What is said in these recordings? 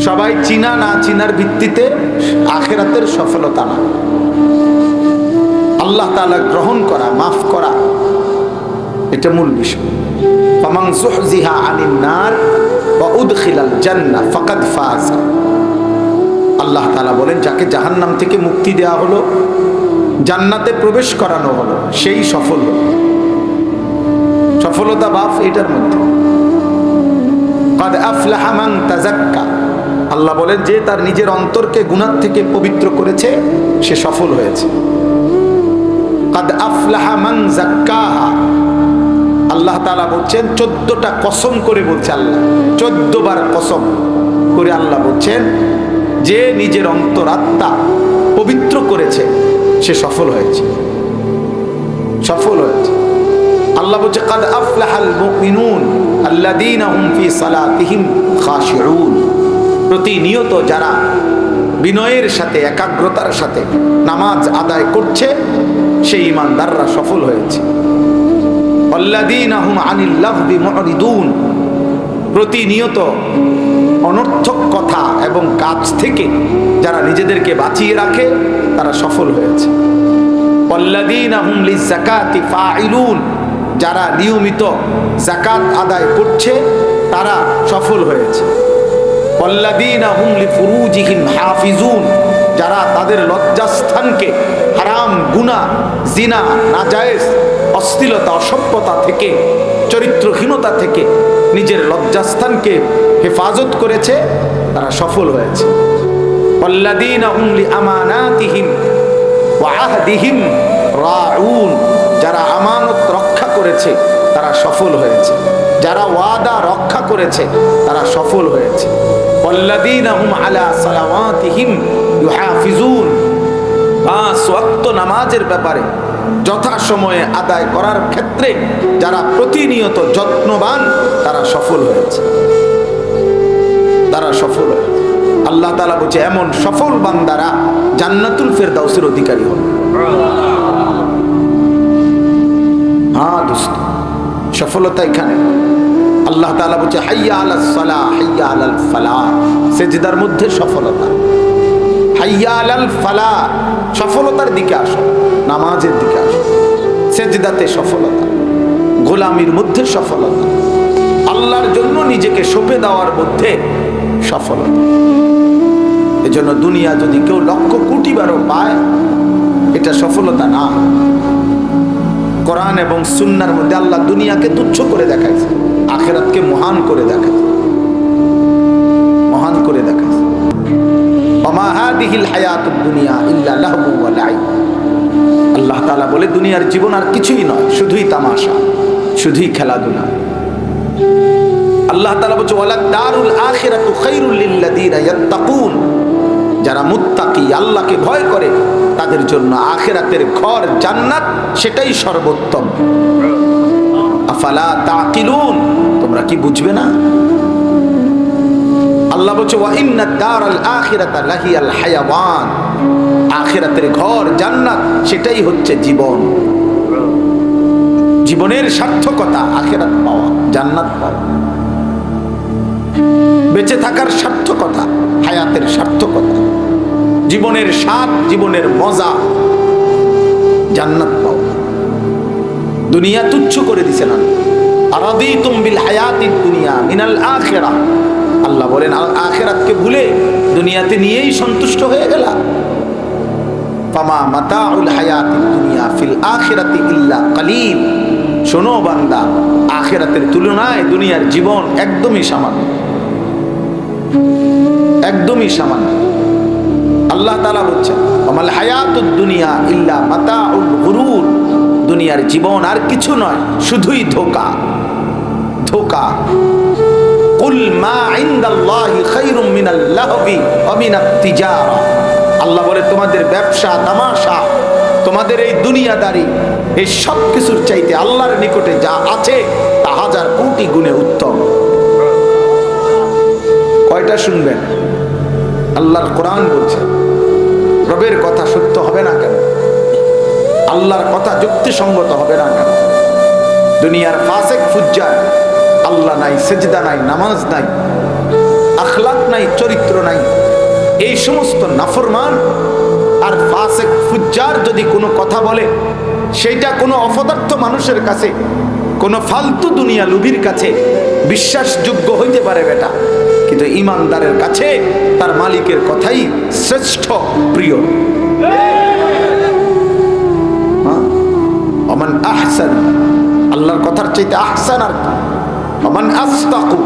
সবাই চিনা না চিনার ভিত্তিতে আখেরাতের সফলতা না। আল্লাহ তাআলা গ্রহণ করা, মাফ করা, এটা মূল বিষয়। যুহজিহা আনিন নার ওয়া উদখিলাল জান্নাহ ফাকাদ ফাজ। আল্লাহ তাআলা বলেন, যাকে জাহান্নাম থেকে মুক্তি দেওয়া হলো, জান্নাতে প্রবেশ করানো হলো, সেই সফল। সফলতা বাপ এটার মধ্যে। মান তাজাক্কা আল্লাহ বলেন যে তার নিজের অন্তরকে গুনাহ থেকে পবিত্র করেছে, সে সফল হয়েছে। কাদ আল্লাহ তাআলা বলছেন, চোদ্দটা কসম করে বলছে আল্লাহ। চোদ্দবার কসম করে আল্লাহ বলছেন যে নিজের অন্তরাত্মা পবিত্র করেছে, সে সফল হয়েছে। সফল হয়েছে। আল্লাহ বলছে, কাদ আফলাহাল মুমিনুন আল্লাযীনা হুম ফি সালাতিহিম খাশিউন। প্রতিনিয়ত যারা বিনয়ের সাথে, একাগ্রতার সাথে নামাজ আদায় করছে, সেই ইমানদাররা সফল হয়েছে। প্রতিনিয়ত অনর্থক কথা এবং কাজ থেকে যারা নিজেদেরকে বাঁচিয়ে রাখে, তারা সফল হয়েছে। যারা নিয়মিত জাকাত আদায় করছে, তারা সফল হয়েছে। হাফিজুন, যারা তাদের লজ্জাস্থানকে হারাম গুনা জিনা, নাজায়েজ, অশ্লীলতা, অসভ্যতা থেকে, চরিত্রহীনতা থেকে নিজের লজ্জাস্থানকে হেফাজত করেছে, তারা সফল হয়েছে। যারা আমানত রক্ষা করেছে, তারা সফল হয়েছে। যারা ওয়াদা রক্ষা করেছে, তারা সফল হয়েছে। নামাজের ব্যাপারে যথা সময়ে আদায় করার ক্ষেত্রে যারা প্রতিনিয়ত যত্নবান, তারা সফল হয়েছে। তারা সফল হয়েছে। আল্লাহ তালা বলছে, এমন সফল বান্দারা জান্নাতুল ফেরদাউসের অধিকারী হবে হ্যাঁ দোস্ত, সফলতা এখানে। আল্লাহ তালা বলছে, হাইয়া আলা সালা হাইয়া আলাল ফালা সেজদার মধ্যে সফলতা। হাইয়া আলাল ফালা সফলতার দিকে আসো, নামাজের দিকে আসো। সেজদাতে সফলতা, গোলামির মধ্যে সফলতা। আল্লাহর জন্য নিজেকে সঁপে দেওয়ার মধ্যে সফলতা। এজন্য দুনিয়া যদি কেউ লক্ষ কোটি বারও পায়, এটা সফলতা না। কোরআন এবং সুন্নার মধ্যে আল্লাহ দুনিয়াকে তুচ্ছ করে দেখাইছে। আখেরাতকে মহান করে দেখাইছে মহান করে হাদিহিল হায়াতুদ দুনিয়া ইল্লা লাহবু ওয়া আল্লাহ তালা বলে, দুনিয়ার জীবন আর কিছুই নয়, শুধুই তামাশা, শুধুই খেলাধুলা। আল্লাহ তালা বলছে দারুল আখিরাতু ইয়াত্তাকুন। যারা মুত্তাকি, আল্লাহকে ভয় করে, তাদের জন্য আখেরাতের ঘর জান্নাত, সেটাই সর্বোত্তম। তোমরা কি বুঝবে না? ঘর, জান্নাত, সেটাই জীবন। জীবনের আখিরাত পাওয়া, জান্নাত পাওয়া। বেঁচে থাকার সার্থকতা, হায়াতের সার্থকতা। জীবনের স্বাদ, জীবনের মজা, জান্নাত পাও দুনিয়া তুচ্ছ করে দিছে না। হায়াতি দুনিয়া মিনাল আল্লাহ বলেন ভুলে দুনিয়াতে নিয়েই সন্তুষ্ট হয়ে হায়াতি দুনিয়া ফিল ইল্লা বান্দা, আখেরাতের তুলনায় দুনিয়ার জীবন একদমই সামান্য। একদমই সামান্য। আল্লাহ বলছেন আমাল হায়াতুদ দুনিয়া ইল্লা মাতাউল দুনিয়ার জীবন আর কিছু নয়, শুধুই ধোকা। ধোকা। আল্লাহ বলে, তোমাদের ব্যবসা, তামাশা, তোমাদের এই দুনিয়াদারি, এই সব কিছুর চাইতে আল্লাহর নিকটে যা আছে, তা হাজার কোটি গুণে উত্তম। কয়টা শুনবেন? আল্লাহর কোরআন বলছে, রবের কথা সত্য হবে না কেন? আল্লাহর কথা যুক্তিসঙ্গত হবে না কেন? দুনিয়ার ফাসেক, ফুজ্জার, আল্লাহ নাই, সেজদা নাই, নামাজ নাই, আখলাক নাই, চরিত্র নাই, এই সমস্ত নাফরমান আর ফাসেক, ফুজ্জার যদি কোনো কথা বলে, সেইটা কোনো অপদার্থ মানুষের কাছে, কোনো ফালতু দুনিয়া লুবির কাছে বিশ্বাসযোগ্য হইতে পারে বেটা। কিন্তু ইমানদারের কাছে তার মালিকের কথাই শ্রেষ্ঠ, প্রিয়। আহসান। আল্লাহর কথার চাইতে আহসান আর কি? অমান আস্তাকু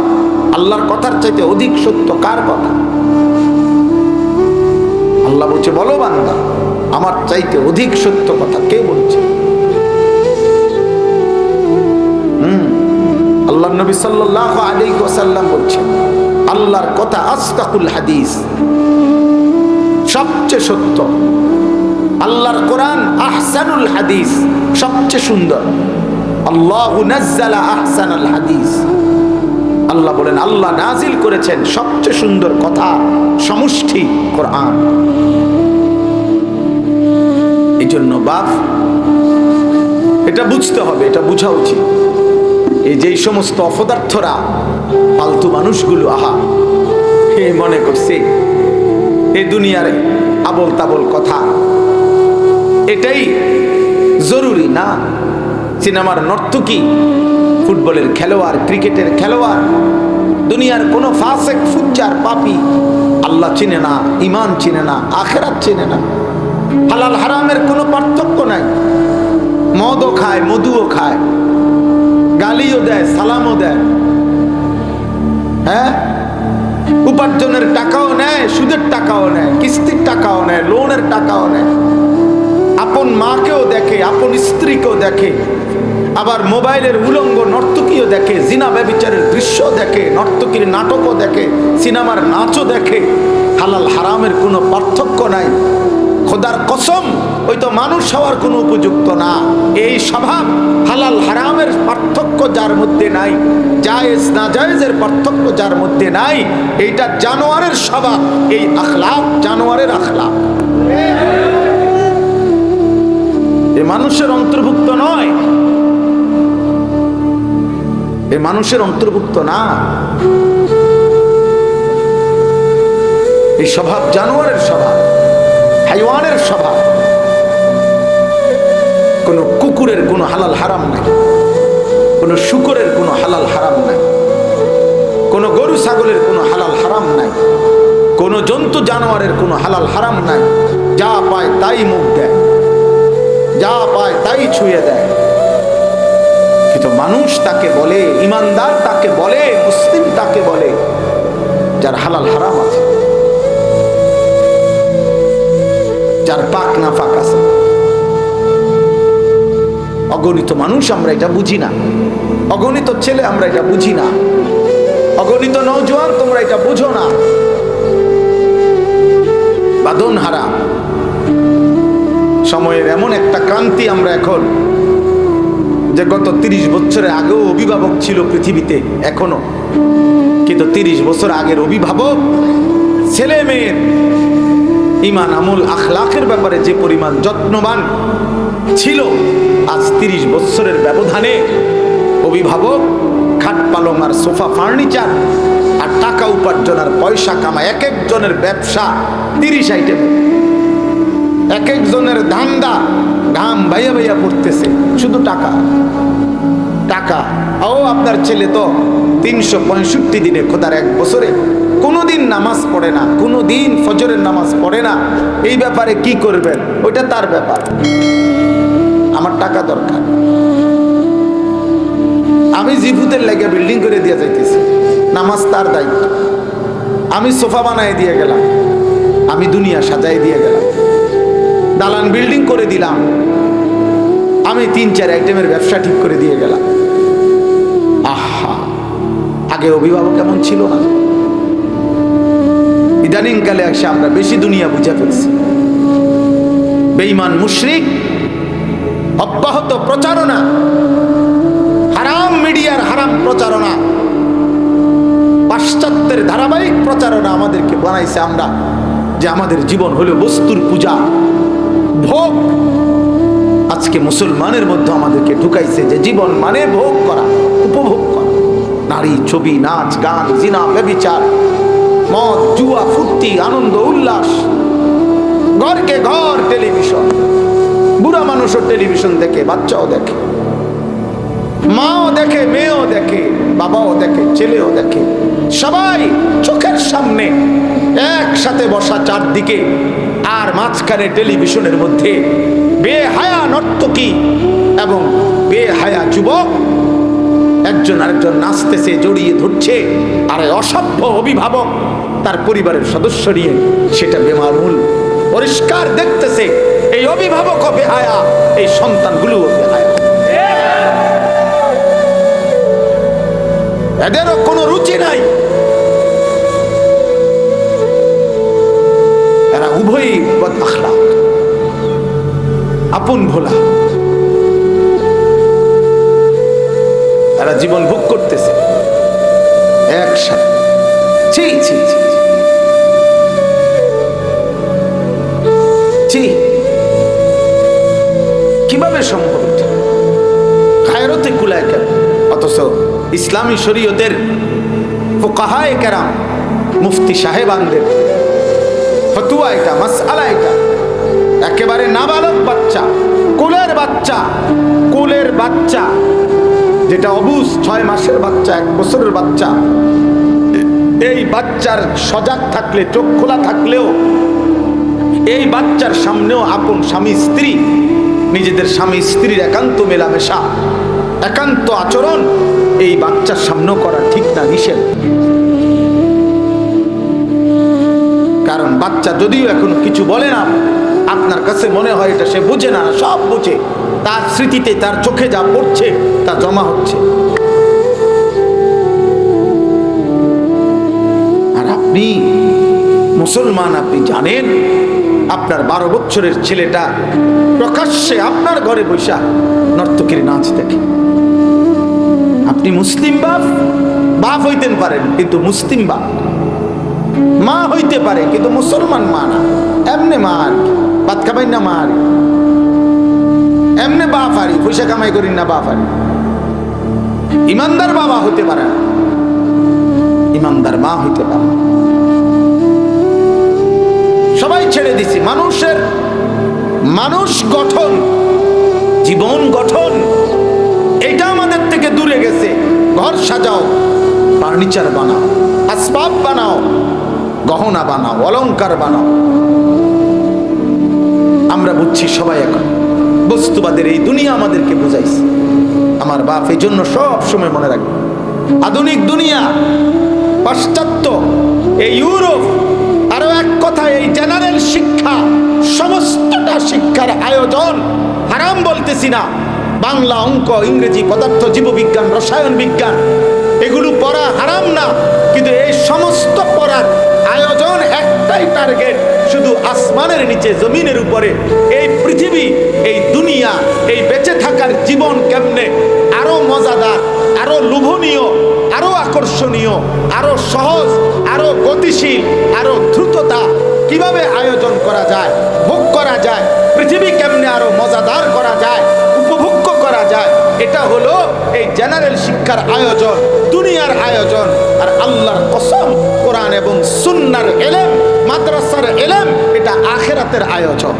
আল্লাহর কথার চাইতে অধিক সত্য কার কথা? আল্লাহ বলছে, বলো বান্দা, আমার চাইতে অধিক সত্য কথা কে বলছে? হুম। আল্লাহ নবী সাল্লাহ আলী ওসাল্লাম বলছেন, আল্লাহর কথা আস্তাকুল হাদিস, সবচেয়ে সত্য আল্লাহর কোরআন আহসানুল হাদিস, সবচেয়ে সুন্দর। আল্লাহ নাজ্জালা আহসানুল হাদিস। আল্লাহ বলেন, আল্লাহ নাজিল করেছেন সবচেয়ে সুন্দর কথা, সমষ্টি কোরআন। এই জন্য বাপ, এটা বুঝতে হবে, এটা বোঝা উচিত। এই যেই সমস্ত অপদার্থরা, পালতু মানুষগুলো, আহা, হে মনে করছে এই দুনিয়ারে আবল তাবল কথা এটাই জরুরি না? সিনেমার নর্তকী, ফুটবলের খেলোয়াড়, ক্রিকেটের খেলোয়াড়, দুনিয়ার কোনো ফাসেক ফুজ্জার পাপি, আল্লাহ চিনে না ইমান চিনে না, আখেরাত চিনে না। হালাল হারামের কোনো পার্থক্য নাই। মদও খায় মধুও খায়। গালিও দেয়, সালামও দেয়। হ্যাঁ? উপার্জনের টাকাও নেয়, সুদের টাকাও নেয়, কিস্তির টাকাও নেয়, লোনের টাকাও নেয়। আপন মাকেও দেখে, আপন স্ত্রীকেও দেখে, আবার মোবাইলের উলঙ্গ নর্তকীও দেখে, জিনা ব্যবিচারের দৃশ্য দেখে, নর্তকীর নাটকও দেখে, সিনেমার নাচও দেখে, হালাল হারামের কোনো পার্থক্য নাই। খোদার কসম, ওই তো মানুষ হওয়ার কোনো উপযুক্ত না। এই স্বভাব হালাল হারামের পার্থক্য যার মধ্যে নাই, জায়েজ না জায়েজের পার্থক্য যার মধ্যে নাই, এইটা জানোয়ারের স্বভাব, এই আখলাপ জানোয়ারের আখলাপ। এ মানুষের অন্তর্ভুক্ত নয়। এ মানুষের অন্তর্ভুক্ত না। এই স্বভাব জানোয়ারের স্বভাব, হাইওয়ানের স্বভাব। কোনো কুকুরের কোনো হালাল হারাম নাই। কোনো শুকরের কোনো হালাল হারাম নাই। কোনো গরু ছাগলের কোনো হালাল হারাম নাই। কোনো জন্তু জানোয়ারের কোনো হালাল হারাম নাই। যা পায় তাই মুখ দেয়। যা পায় তাই ছুঁয়ে দেয়। কিন্তু মানুষ তাকে বলে, ইমানদার তাকে বলে, মুসলিম তাকে বলে, যার হালাল হারাম আছে, যার পাক না পাক আছে। অগণিত মানুষ আমরা এটা বুঝি না। অগণিত ছেলে আমরা এটা বুঝি না। অগণিত নৌজওয়ান তোমরা এটা বুঝো না। বাদন হারা সময়ের এমন একটা ক্রান্তি আমরা এখন, যে গত তিরিশ বছরের আগেও অভিভাবক ছিল পৃথিবীতে, এখনও। কিন্তু তিরিশ বছর আগের অভিভাবক, ছেলে মেয়ের ইমান আমল আখলাখের ব্যাপারে যে পরিমাণ যত্নবান ছিল, আজ তিরিশ বছরের ব্যবধানে অভিভাবক খাট পালং আর সোফা ফার্নিচার আর টাকা উপার্জন আর পয়সা কামা এক একজনের ব্যবসা তিরিশ আইটেম এক একজনের ধান্দা ঘাম ভাইয়া ভাইয়া পড়তেছে, শুধু টাকা। টাকা। ও আপনার ছেলে তো তিনশো পঁয়ষট্টি দিনে খোদার এক বছরে কোনোদিন নামাজ পড়ে না কোনো দিন ফজরের নামাজ পড়ে না। এই ব্যাপারে কি করবেন? ওইটা তার ব্যাপার। আমার টাকা দরকার। আমি জিভুতের লেগে বিল্ডিং করে দিয়ে যাইতেছি। নামাজ তার দায়িত্ব। আমি সোফা বানাই দিয়ে গেলাম। আমি দুনিয়া সাজাই দিয়ে গেলাম। দালান বিল্ডিং করে দিলাম। আমি তিন চার আইটেমের ব্যবসা ঠিক করে দিয়ে গেলাম। আহা, আগে অভিভাবক এমন ছিল না? ইদানিং কালে এসে আমরা বেশি দুনিয়া বুঝে ফেলছি। বেইমান মুশরিক, অব্যাহত প্রচারণা, হারাম মিডিয়ার হারাম প্রচারণা, পাশ্চাত্যের ধারাবাহিক প্রচারণা আমাদেরকে বানাইছে আমরা, যে আমাদের জীবন হলো বস্তুর পূজা। ভোগ। আজকে মুসলমানের মধ্যে আমাদেরকে ঢুকাইছে যে জীবন মানে ভোগ করা, উপভোগ করা। নারী ছবি, নাচ, গান, জিনা, ব্যবিচার, মদ, জুয়া, ফুর্তি, আনন্দ, উল্লাস। ঘরকে ঘর টেলিভিশন। বুড়া মানুষও টেলিভিশন দেখে, বাচ্চাও দেখে। মাও দেখে, মেয়েও দেখে, বাবাও দেখে, ছেলেও দেখে। সবাই চোখের সামনে একসাথে বসা চারদিকে। আর মাঝখানে টেলিভিশনের মধ্যে বেহায়া নর্তকী এবং বেহায়া যুবক একজন আরেকজন নাচতেছে, জড়িয়ে ধরছে, আর অসভ্য অভিভাবক তার পরিবারের সদস্য নিয়ে সেটা বেমামুল পরিষ্কার দেখতেছে, এই অভিভাবক বেহায়া এই সন্তানগুলো বেহায়া এদেরও কোনো রুচি নাই। উভয়ই বদ আখলাক আপন ভোলা। তারা জীবন ভোগ করতেছে। একসাথে। ছি ছি কীভাবে সম্ভব খায়রতে কুলায় কেন? অথচ ইসলামী শরীয়তের ফোকাহায় কেরাম, মুফতি সাহেব সাহেবানদের ফতুয়া এটা, মাসআলা এটা। একেবারে নাবালক বাচ্চা, কোলের বাচ্চা কোলের বাচ্চা, যেটা অবুজ ছয় মাসের বাচ্চা, এক বছরের বাচ্চা। এই বাচ্চার সজাগ থাকলে, চোখ খোলা থাকলেও, এই বাচ্চার সামনেও আপন স্বামী, স্ত্রী, নিজেদের স্বামী, স্ত্রীর একান্ত মেলামেশা, একান্ত আচরণ, এই বাচ্চার সামনেও করা ঠিক না, নিষেধ। কারণ বাচ্চা যদিও এখন কিছু বলে না, আপনার কাছে মনে হয় এটা সে বুঝে না, সব বুঝে। তার স্মৃতিতে তার চোখে যা পড়ছে, তা জমা হচ্ছে। আর আপনি মুসলমান, আপনি জানেন, আপনার বারো বছরের ছেলেটা প্রকাশ্যে আপনার ঘরে বৈশা নর্তকীর নাচ দেখে। আপনি মুসলিম বাপ? বাপ হইতেন পারেন, কিন্তু মুসলিম বাপ মা হইতে পারে, কিন্তু মুসলমান মা না। এমনি মা আর কি? ভাত খাবাই না মা আর। এমনি বাপ আরি পয়সা কামাই করি না বাপ আরি ইমানদার বাবা হইতে পারে না। ইমানদার মা হইতে পারে সবাই ছেড়ে দিছি। মানুষের মানুষ গঠন, জীবন গঠন, এটা আমাদের থেকে দূরে গেছে। ঘর সাজাও, ফার্নিচার বানাও, আসবাব বানাও। গহনা বানাও অলঙ্কার বানাও। আমরা বুঝছি সবাই এখন, বস্তুবাদের এই দুনিয়া আমাদেরকে বুঝাইছে। আমার বাপ এই জন্য সব সময় মনে রাখবে, আধুনিক দুনিয়া, পাশ্চাত্য, এই ইউরোপ আরও এক কথা, এই জেনারেল শিক্ষা, সমস্তটা শিক্ষার আয়োজন। হারাম বলতেছি না, বাংলা অঙ্ক, ইংরেজি পদার্থ, জীববিজ্ঞান, রসায়ন বিজ্ঞান এগুলো পড়া হারাম না, কিন্তু এই সমস্ত পড়ার আয়োজন একটাই টার্গেট শুধু আসমানের নিচে, জমিনের উপরে। এই পৃথিবী, এই দুনিয়া, এই বেঁচে থাকার জীবন কেমনে? আরও মজাদার, আরও লোভনীয়, আরও আকর্ষণীয়, আরও সহজ, আরও গতিশীল, আরও দ্রুততা কীভাবে আয়োজন করা যায়, ভোগ করা যায়, পৃথিবী কেমনে আরও মজাদার করা যায় এটা হলো এই জেনারেল শিক্ষার আয়োজন, দুনিয়ার আয়োজন। আর আল্লাহর কসম, কোরআন এবং সুন্নার এলেম, মাদ্রাসার এলেম, এটা আখেরাতের আয়োজন।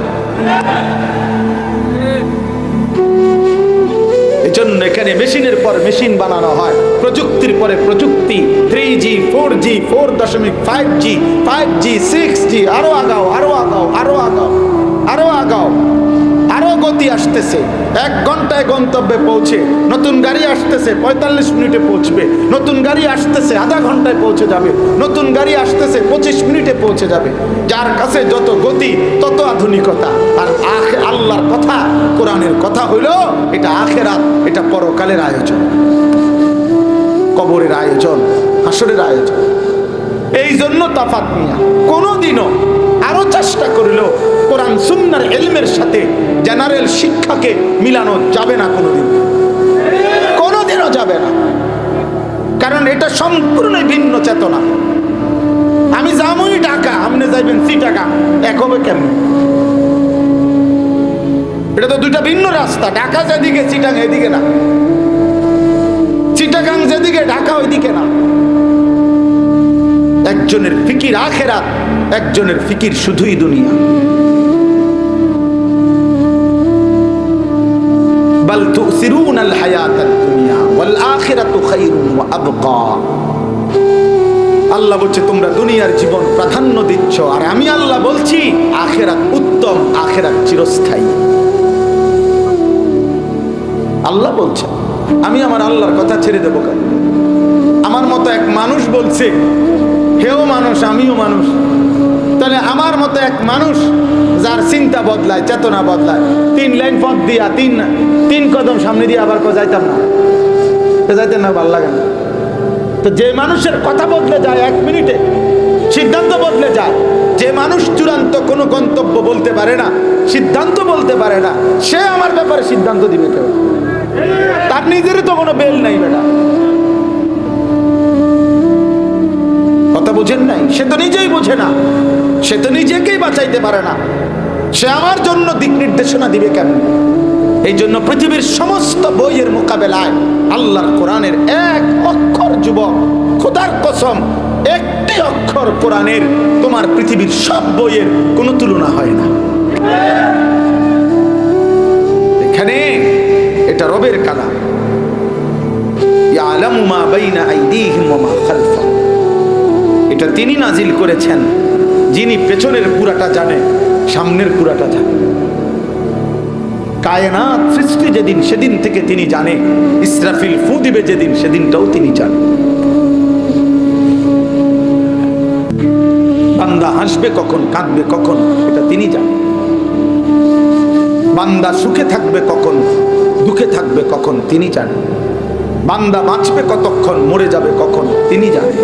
এই জন্য এখানে মেশিনের পর মেশিন বানানো হয়। প্রযুক্তির পরে প্রযুক্তি three G four G four দশমিক five G five G six G আরও আগাও আরও আগাও আরও আগাও আরও আগাও। গতি আসতেছে। এক ঘন্টায় গন্তব্যে পৌঁছে নতুন গাড়ি আসতেছে, পঁয়তাল্লিশ মিনিটে পৌঁছবে। নতুন গাড়ি আসতেছে, আধা ঘন্টায় পৌঁছে যাবে। নতুন গাড়ি আসতেছে, পঁচিশ মিনিটে পৌঁছে যাবে। যার কাছে যত গতি, তত আধুনিকতা। আর আখ আল্লাহর কথা, কোরআনের কথা হইল, এটা আখেরাত, এটা পরকালের আয়োজন। কবরের আয়োজন, হাসরের আয়োজন। এই জন্য তাফাত মিয়া, কোনোদিনও আরও চেষ্টা করলেও কোরআন সুন্নার এলমের সাথে জেনারেল শিক্ষাকে মিলানো যাবে না কোনোদিন। কোনোদিনও যাবে না। কারণ এটা সম্পূর্ণ ভিন্ন চেতনা। আমি যামই ঢাকা, আপনি যাইবেন সি টাকা এক হবে কেমন? এটা তো দুইটা ভিন্ন রাস্তা। ঢাকা যেদিকে চিটাং এদিকে না। চিটাগাং যেদিকে, ঢাকা ওইদিকে না। একজনের ফিকির আখেরাত একজনের ফিকির শুধুই দুনিয়া بل تؤثرون الحياة الدنيا والآخرة خير وأبقى আল্লাহ বলছে তোমরা দুনিয়ার জীবন প্রাধান্য দিচ্ছ আর আমি আল্লাহ বলছি আখেরাত উত্তম আখেরাত চিরস্থায়ী আল্লাহ বলছে আমি আমার আল্লাহর কথা ছেড়ে দেবো কেন আমার মতো এক মানুষ বলছে হেও মানুষ, আমিও মানুষ। তাহলে আমার মতো এক মানুষ যার চিন্তা বদলায়, চেতনা বদলায়, তিন লাইন পথ দিয়া, তিন তিন কদম সামনে দিয়ে আবার কো যাইতাম না। যাইতেন না, ভালো লাগে না। তো যে মানুষের কথা বদলে যায় এক মিনিটে, সিদ্ধান্ত বদলে যায়। যে মানুষ চূড়ান্ত কোনো গন্তব্য বলতে পারে না, সিদ্ধান্ত বলতে পারে না, সে আমার ব্যাপারে সিদ্ধান্ত দিবে কেউ। তার নিজেরই তো কোনো বেল নাই বেটা বুঝেন নাই। সে তো নিজেই বোঝে না। সে তো নিজেকেই বাঁচাইতে পারে না। সে আমার জন্য দিক নির্দেশনা দিবে কেন? এই জন্য পৃথিবীর সমস্ত বইয়ের মোকাবেলায় আল্লাহর কোরআনের এক অক্ষর যুবক, খোদার কসম, একটি অক্ষর কোরআনের তোমার পৃথিবীর সব বইয়ের কোনো তুলনা হয় না। এখানে এটা রবের কালাম। ইয়ালামু মা আইদিহিম মা খালফাহুম এটা তিনি নাজিল করেছেন, যিনি পেছনের পুরাটা জানে, সামনের পুরাটা জানে। কায়নাত সৃষ্টি যেদিন, সেদিন থেকে তিনি জানে, ইসরাফিল ফু দিবে যেদিন, সেদিনটাও তিনি জানেন বান্দা হাসবে কখন, কাঁদবে কখন, এটা তিনি জানেন বান্দা সুখে থাকবে কখন, দুঃখে থাকবে কখন, তিনি জানেন বান্দা বাঁচবে কতক্ষণ, মরে যাবে কখন, তিনি জানেন